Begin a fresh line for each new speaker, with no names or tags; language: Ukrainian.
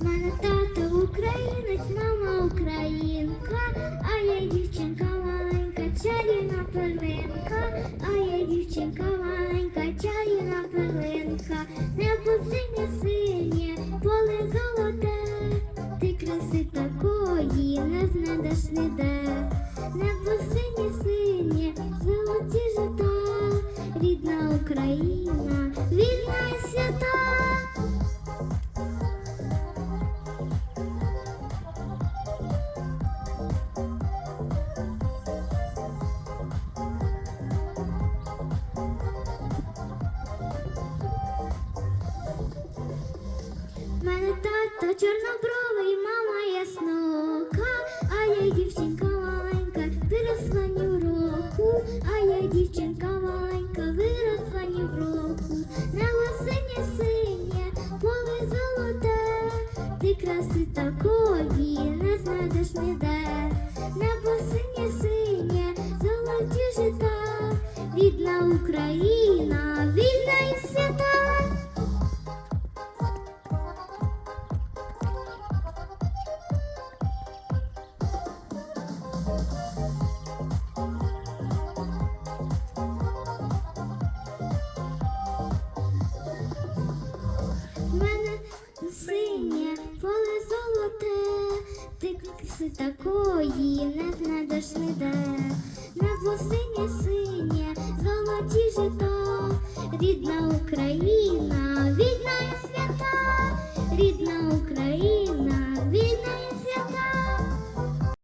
Мене тато українець, мама українка, а я дівчинка маленька, чарівна перлинка, а я дівчинка маленька, чарівна перлинка, небо синє синє, поле золоте, ти краси такої не знайдеш ніде, небо синє синє, Україна, вільна і свята. Мене тато чорнобровий, Синє поле золоте, ти краси такої не знайдеш ніде. Небо синє синє, золоті жита, рідна Україна, вільна і свята. В краси такої не знайдеш ніде. Небо синє синє, золоті жита, рідна Україна, вільна свята, рідна Україна, вільна